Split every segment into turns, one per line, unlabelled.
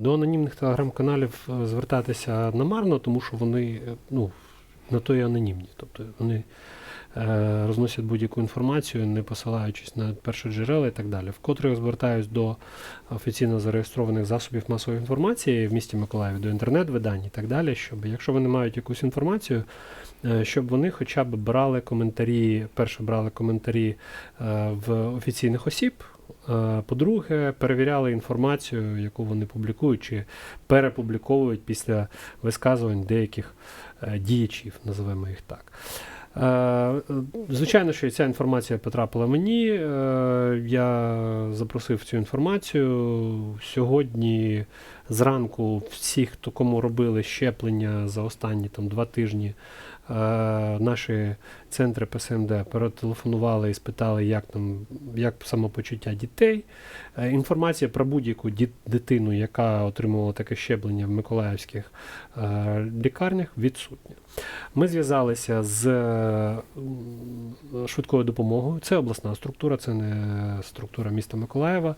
До анонімних телеграм-каналів е, звертатися намарно, тому що вони е, ну, на то і анонімні. Тобто вони е, розносять будь-яку інформацію, не посилаючись на першоджерела і так далі. Вкотре звертаюсь до офіційно зареєстрованих засобів масової інформації в місті Миколаєві, до інтернет-видань і так далі, щоб якщо вони мають якусь інформацію, е, щоб вони хоча б брали коментарі, перше брали коментарі е, в офіційних осіб. Е, По-друге, перевіряли інформацію, яку вони публікують чи перепубліковують після висказувань деяких е, діячів, називаємо їх так. Е, Звичайно, що ця інформація потрапила мені. Е, Я запросив цю інформацію. Сьогодні зранку всі, хто кому робили щеплення за останні там, два тижні, е, наші центри ПСМД перетелефонували і спитали, як там як самопочуття дітей. Інформація про будь-яку дитину, яка отримувала таке щеплення в миколаївських лікарнях, відсутня. Ми зв'язалися з швидкою допомогою. Це обласна структура, це не структура міста Миколаєва.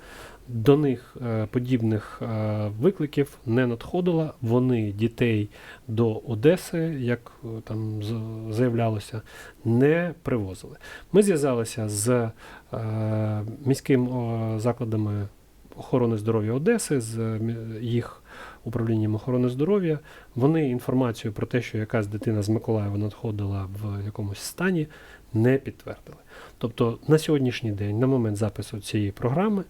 До них е, подібних е, викликів не надходило. Вони дітей до Одеси, як е, там заявлялося, не привозили. Ми зв'язалися з міським о, закладами охорони здоров'я Одеси, з їх управлінням охорони здоров'я. Вони інформацію про те, що якась дитина з Миколаєва надходила в якомусь стані, не підтвердили. Тобто на сьогоднішній день, на момент запису цієї програми,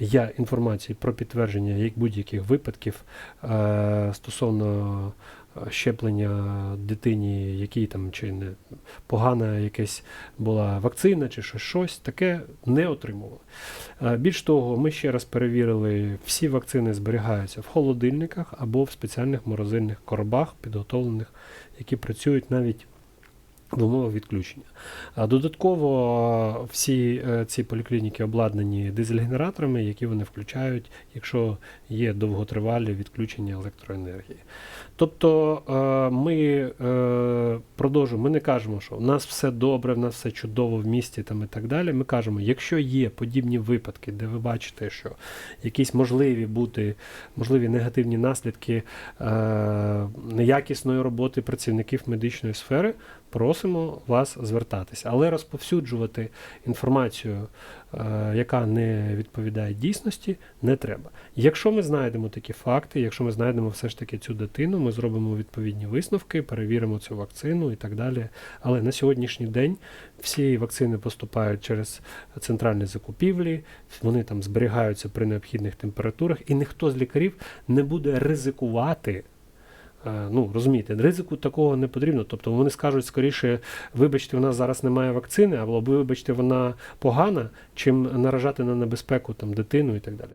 я інформації про підтвердження будь-яких випадків е, стосовно щеплення дитині, якій там чи не погана якась була вакцина, чи щось, щось таке не отримували. Більш того, ми ще раз перевірили, всі вакцини зберігаються в холодильниках або в спеціальних морозильних коробах, підготовлених, які працюють навіть в умовах відключення. Додатково всі е, ці поліклініки обладнані дизель-генераторами, які вони включають, якщо є довготривалі відключення електроенергії. Тобто е, ми е, продовжуємо, ми не кажемо, що у нас все добре, в нас все чудово в місті там і так далі. Ми кажемо, якщо є подібні випадки, де ви бачите, що якісь можливі бути можливі негативні наслідки неякісної роботи працівників медичної сфери, просимо вас звертатися, але розповсюджувати інформацію, е, яка не відповідає дійсності, не треба. Якщо ми знайдемо такі факти, якщо ми знайдемо все ж таки цю дитину, ми зробимо відповідні висновки, перевіримо цю вакцину і так далі. Але на сьогоднішній день всі вакцини поступають через центральні закупівлі, вони там зберігаються при необхідних температурах, і ніхто з лікарів не буде ризикувати. Е, Ну, розумієте, ризику такого не потрібно. Тобто вони скажуть скоріше, вибачте, у нас зараз немає вакцини, або вибачте, вона погана, чим наражати на небезпеку там дитину і так далі.